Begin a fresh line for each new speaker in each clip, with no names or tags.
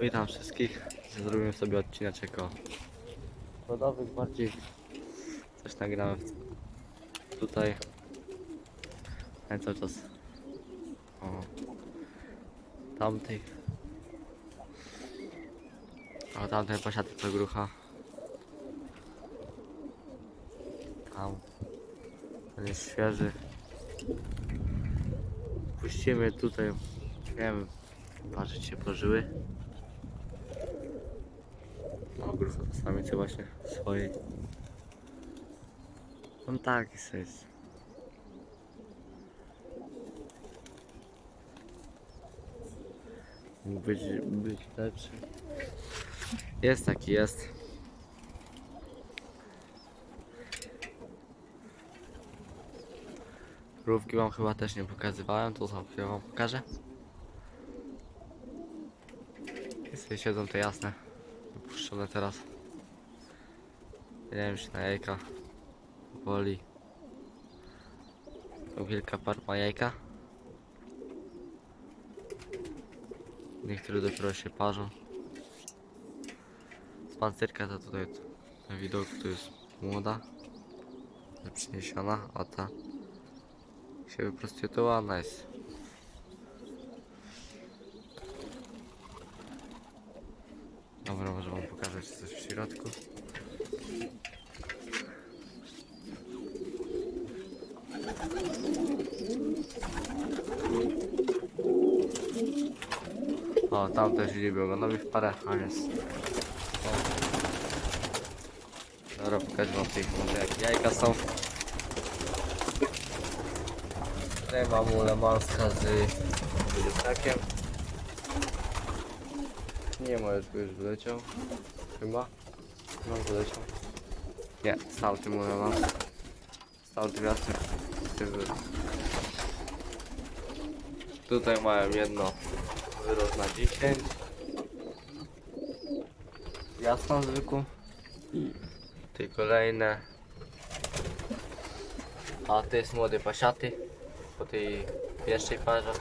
Witam wszystkich. Zrobimy sobie odcineczek o rodowych bardziej. Coś nagramy w- tutaj. A cały czas o tamtej. O tamtej pasiaty to grucha. Tam. Ten jest świeży. Puścimy tutaj. Nie wiem. Patrzeć się pożyły. O, grucha to samicy właśnie swojej. On taki jest. Mógł być, być lepszy. Jest taki, jest. Rówki wam chyba też nie pokazywałem, to za chwilę wam pokażę. Sobie siedzą te jasne, wypuszczone teraz. Wiem, czy na jajka woli. Wielka par ma jajka. Niektóre dopiero się parzą. Z pancyrka to tutaj na widoku to jest młoda. Przyniesiona, a ta się wyprostytowała, nice. Dobra, może pokażę czy coś w środku. O, tam też idzie ogonowi w parę, a jest. Dobra, pokażę wam tych może jakie jajka są. Tutaj mam ulemanska z wydzielakiem. Nie ma już, już wyleciał. Chyba. No wyleciał. Nie, stał tym ulemans. Stał gwiazdem. Tutaj mają jedno wyrost na 10. Jasną zwykłą. Tutaj kolejne. A to jest młody pasiaty. Po tej pierwszej parze.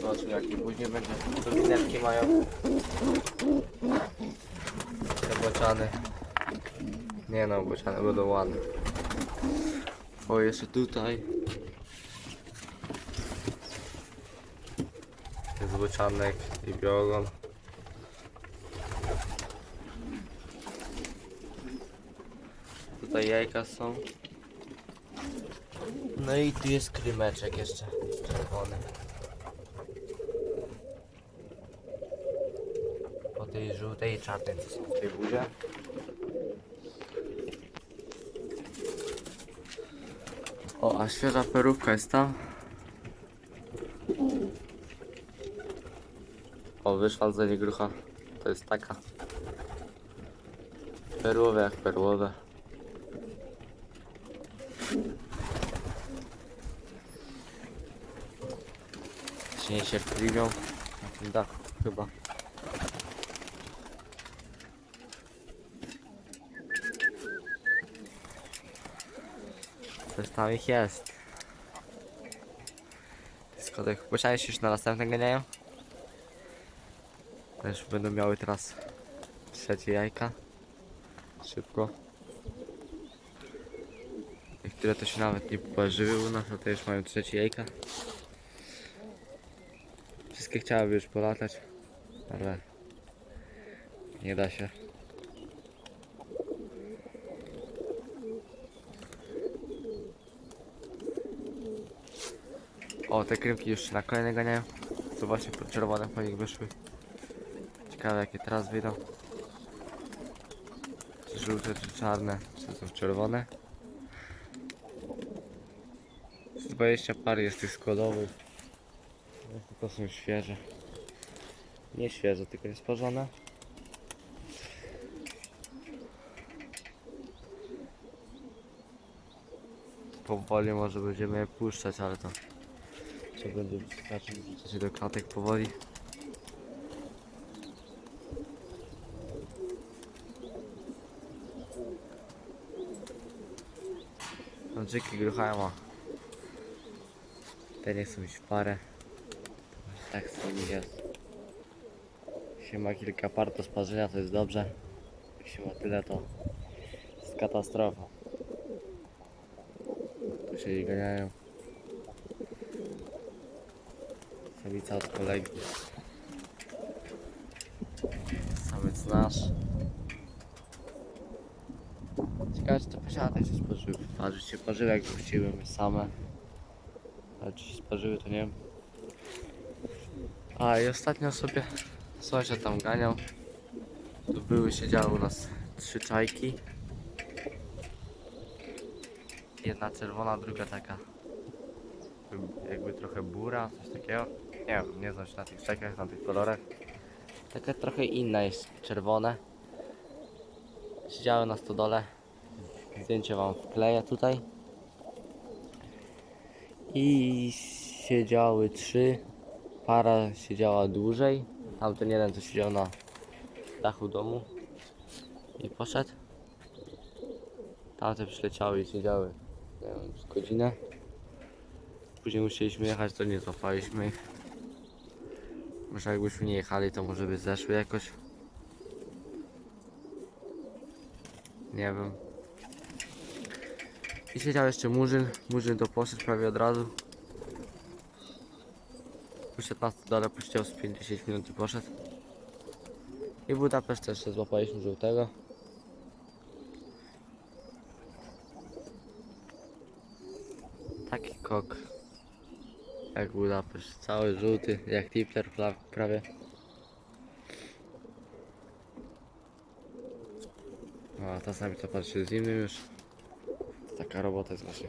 Zobaczmy jaki później będzie. Minetki mają. Te. Nie no, bociany będą ładne. O, jeszcze tutaj. Jest bocianek i biogon. Tutaj jajka są. No i tu jest krymeczek jeszcze czerwony. Po tej żółtej i czarnej co są w tej budzie. O, a świeża perówka jest tam. O, wyszła z grucha. To jest taka. Perłowe jak perłowe. się niecierpliwią na tym dachu chyba. Coś tam ich jest. Skodek, się już na następne ganiają. Też będą miały teraz trzecie jajka. Szybko. Niektóre to się nawet nie położyły u nas, a te już mają trzecie jajka. Wszystkie chciałyby już polatać, ale nie da się. O, te krymki już na kolejne ganiają. To właśnie czerwone po nich wyszły. Ciekawe jakie teraz wyjdą. Czy żółte, czy czarne, czy są czerwone. Z 20 par jest tych składowych. To są świeże. Nie świeże, tylko niesparzone. Powoli może będziemy je puszczać, ale to trzeba będzie raczej wrzucać je do klatek powoli. Dziki gruchają, a te nie chcą iść w parę. Tak sobie jest. Się ma kilka par do sparzenia, to jest dobrze. Się ma tyle, to jest katastrofa. Tu się ganiają. Samica od kolegi. Samiec nasz. Ciekawe, czy te posiady się spożyły. Że się spożyły, jak wróciły my same. Ale czy się spożyły, to nie wiem. A i ostatnio sobie sąsiad tam ganiał. Tu były, siedziały u nas trzy czajki. Jedna czerwona, druga taka jakby trochę bura, coś takiego. Nie wiem, nie znam się na tych czajkach, na tych kolorach. Taka trochę inna jest, czerwone. Siedziały na stodole. Zdjęcie wam wkleję tutaj. I siedziały trzy. Para siedziała dłużej. Tamten jeden to siedział na dachu domu i poszedł. Tamte przyleciały i siedziały, nie wiem, z godzinę. Później musieliśmy jechać, to nie złapaliśmy ich. Może jakbyśmy nie jechali, to może by zeszły jakoś. Nie wiem. I siedział jeszcze Murzyn. Murzyn to poszedł prawie od razu. Poszedł na stodole, posiedział z 50 minut i poszedł. I Budapeszt też jeszcze złapaliśmy żółtego. Taki kok. Jak Budapeszt. Cały żółty, jak Tipler pra- prawie. A ta samica patrzy z innym już. Taka robota jest właśnie.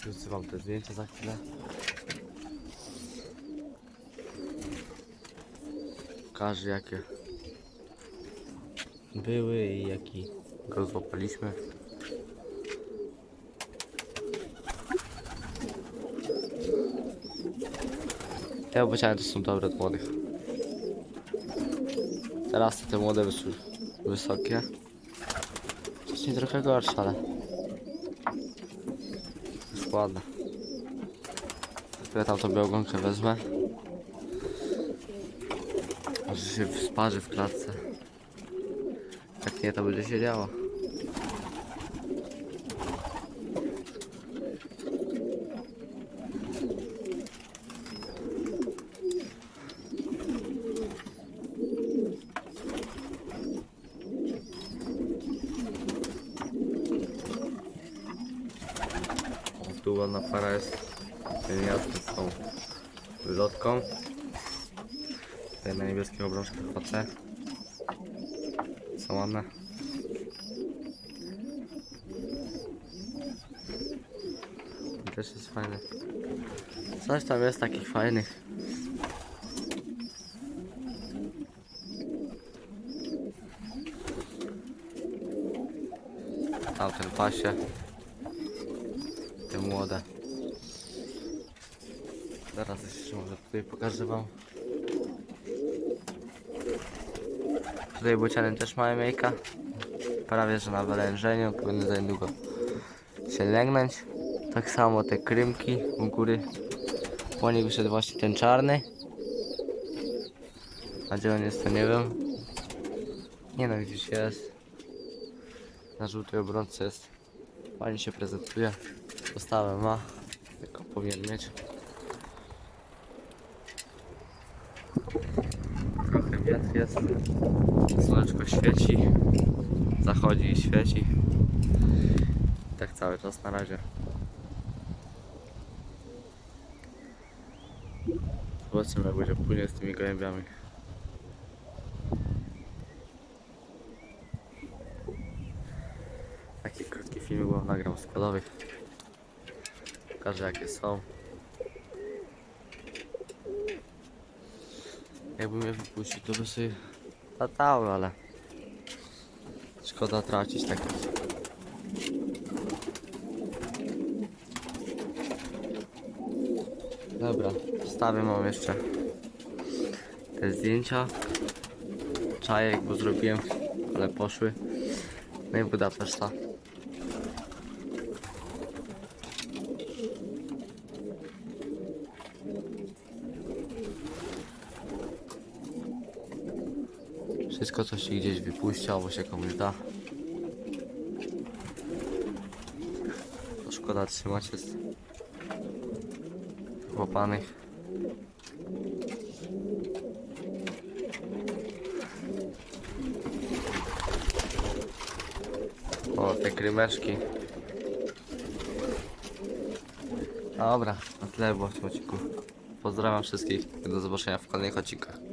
Wrzucę wam te zdjęcia za chwilę. Pokażę jakie były i jaki go złapaliśmy. Te obociany to są dobre od młodych. Teraz te młode wyszły wysokie. Wcześniej trochę gorsze, ale jest ładne. Ja tam tą białgonkę wezmę. Może się sparzy w klatce. Jak nie, to będzie się działo. O, Tu ładna para jest. Ten jasny z tą lotką. Tutaj na niebieskich obrączkach chodzę. Są ładne. Też jest fajny. Coś tam jest takich fajnych. Tamten pasie. Te młode. Teraz jeszcze może tutaj pokażę wam. Tutaj bociany też mają jajka. Prawie że na wylężeniu, powinny za niedługo się lęgnąć. Tak samo te krymki u góry. Po nich wyszedł właśnie ten czarny. A gdzie on jest to nie wiem. Nie no gdzieś jest. Na żółtej obrońce jest. Fajnie się prezentuje. Postawę ma. Tylko powinien mieć. Jest. Słoneczko świeci. Zachodzi i świeci. Tak cały czas na razie. Zobaczymy jak będzie później z tymi gołębiami. Taki krótki film wam nagram składowy. Pokażę jakie są. Jakbym je wypuścił, to by sobie latały, ale szkoda tracić takie. Dobra, wstawię mam jeszcze te zdjęcia. Czajek, bo zrobiłem, ale poszły. No i Budapeszta. Wszystko co się gdzieś wypuści albo się komuś da. To szkoda trzymać jest chłopanych. O, te krymeczki. Dobra, na tyle było w. Pozdrawiam wszystkich. Do zobaczenia w kolejnych odcinkach.